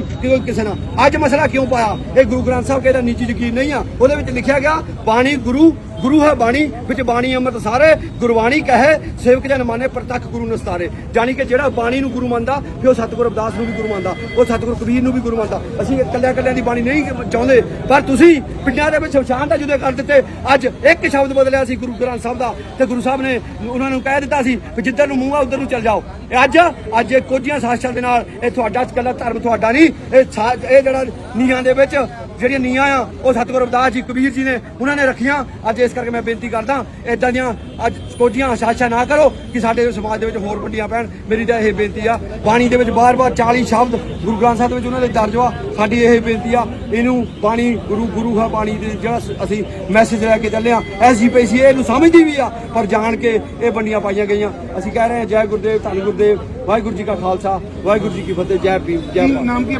ਕਿ ਕਿਸੇ ਨਾਲ ਅੱਜ ਮਸਲਾ ਕਿਉਂ ਪਾਇਆ? ਇਹ ਗੁਰੂ ਗ੍ਰੰਥ ਸਾਹਿਬ ਕਹਿੰਦਾ ਨਿੱਜੀ ਯਕੀਨ ਨਹੀਂ ਆ। ਉਹਦੇ ਵਿੱਚ ਲਿਖਿਆ ਗਿਆ, ਬਾਣੀ ਗੁਰੂ ਗੁਰੂ ਹੈ ਬਾਣੀ, ਵਿੱਚ ਬਾਣੀ ਅੰਮ੍ਰਿਤ ਸਾਰੇ, ਗੁਰਬਾਣੀ ਕਹੇ, ਸੇਵਕ ਜਨ ਮਾਨੇ ਪ੍ਰਤੱਖ ਗੁਰੂ ਨਸਤਾਰੇ। ਜਾਣੀ ਕਿ ਜਿਹੜਾ ਬਾਣੀ ਨੂੰ ਗੁਰੂ ਮੰਨਦਾ, ਫਿਰ ਉਹ ਸਤਿਗੁਰ ਅਰਦਾਸ ਨੂੰ ਵੀ ਗੁਰੂ ਮੰਨਦਾ, ਉਹ ਸਤਿਗੁਰੂ ਕਬੀਰ ਨੂੰ ਵੀ ਗੁਰੂ ਮੰਨਦਾ। ਅਸੀਂ ਇਕੱਲਿਆਂ ਇਕੱਲਿਆਂ ਦੀ ਬਾਣੀ ਨਹੀਂ ਚਾਹੁੰਦੇ, ਪਰ ਤੁਸੀਂ ਪਿੰਡਾਂ ਦੇ ਵਿੱਚ ਸ਼ਮਸ਼ਾਨ ਦਾ ਜੁਦੇ ਕਰ ਦਿੱਤੇ। ਅੱਜ ਇੱਕ ਸ਼ਬਦ ਬਦਲਿਆ ਸੀ ਗੁਰੂ ਗ੍ਰੰਥ ਸਾਹਿਬ ਦਾ, ਤੇ ਗੁਰੂ ਸਾਹਿਬ ਨੇ ਉਹਨਾਂ ਨੂੰ ਕਹਿ ਦਿੱਤਾ ਸੀ ਵੀ ਜਿੱਧਰ ਨੂੰ ਮੂੰਹ ਆ, ਉਧਰ ਨੂੰ ਚੱਲ ਜਾਓ। ਅੱਜ ਅੱਜ ਇਹ ਕੋਝੀਆਂ ਸਾਸਾਂ ਦੇ ਨਾਲ ਇਹ ਤੁਹਾਡਾ ਇਕੱਲਾ ਧਰਮ ਤੁਹਾਡਾ ਨਹੀਂ, ਇਹ ਸਾ- ਇਹ ਜਿਹੜਾ ਨੀਹਾਂ ਦੇ ਵਿੱਚ ਜਿਹੜੀਆਂ ਨੀਆਂ ਆ ਉਹ ਸਤਿਗੁਰੂ ਰਵਿਦਾਸ ਜੀ ਕਬੀਰ ਜੀ ਨੇ ਉਹਨਾਂ ਨੇ ਰੱਖੀਆਂ। ਅੱਜ ਇਸ ਕਰਕੇ ਮੈਂ ਬੇਨਤੀ ਕਰਦਾ ਇਦਾਂ ਦੀਆਂ ਅੱਜ ਕੋਝੀਆਂ ਸਾਜ਼ਿਸ਼ਾਂ ਨਾ ਕਰੋ ਕਿ ਸਾਡੇ ਸਮਾਜ ਦੇ ਵਿੱਚ ਹੋਰ ਵੱਡੀਆਂ ਪੈਣ ਮੇਰੀ ਤਾਂ ਇਹ ਬੇਨਤੀ ਆ ਬਾਣੀ ਦੇ ਵਿੱਚ ਬਾਰ-ਬਾਰ 40 ਸ਼ਬਦ ਗੁਰੂ ਗ੍ਰੰਥ ਸਾਹਿਬ ਦੇ ਵਿੱਚ ਉਹਨਾਂ ਦੇ ਦਰਜ ਵਾ ਸਾਡੀ ਇਹ ਬੇਨਤੀ ਆ ਇਹਨੂੰ ਬਾਣੀ ਗੁਰੂ ਗੁਰੂ ਹੈ ਬਾਣੀ ਦੇ ਜਿਹੜਾ ਅਸੀਂ ਮੈਸੇਜ ਲੈ ਕੇ ਚੱਲੇ ਆ ਐਸੀ ਪਈਸੀ ਇਹਨੂੰ ਸਮਝਦੀ ਵੀ ਆ ਪਰ ਜਾਣ ਕੇ ਇਹ ਵੰਡੀਆਂ ਪਾਈਆਂ ਗਈਆਂ। ਅਸੀਂ ਕਹਿ ਰਹੇ ਹਾਂ ਜੈ ਗੁਰਦੇਵ ਧੰਨ ਗੁਰਦੇਵ ਵਾਹਿਗੁਰੂ ਜੀ ਕਾ ਖਾਲਸਾ ਵਾਹਿਗੁਰੂ ਜੀ ਕੀ ਫਤਿਹ ਜੈ ਭੀਮ ਜੈ ਨਾਮ ਕੀ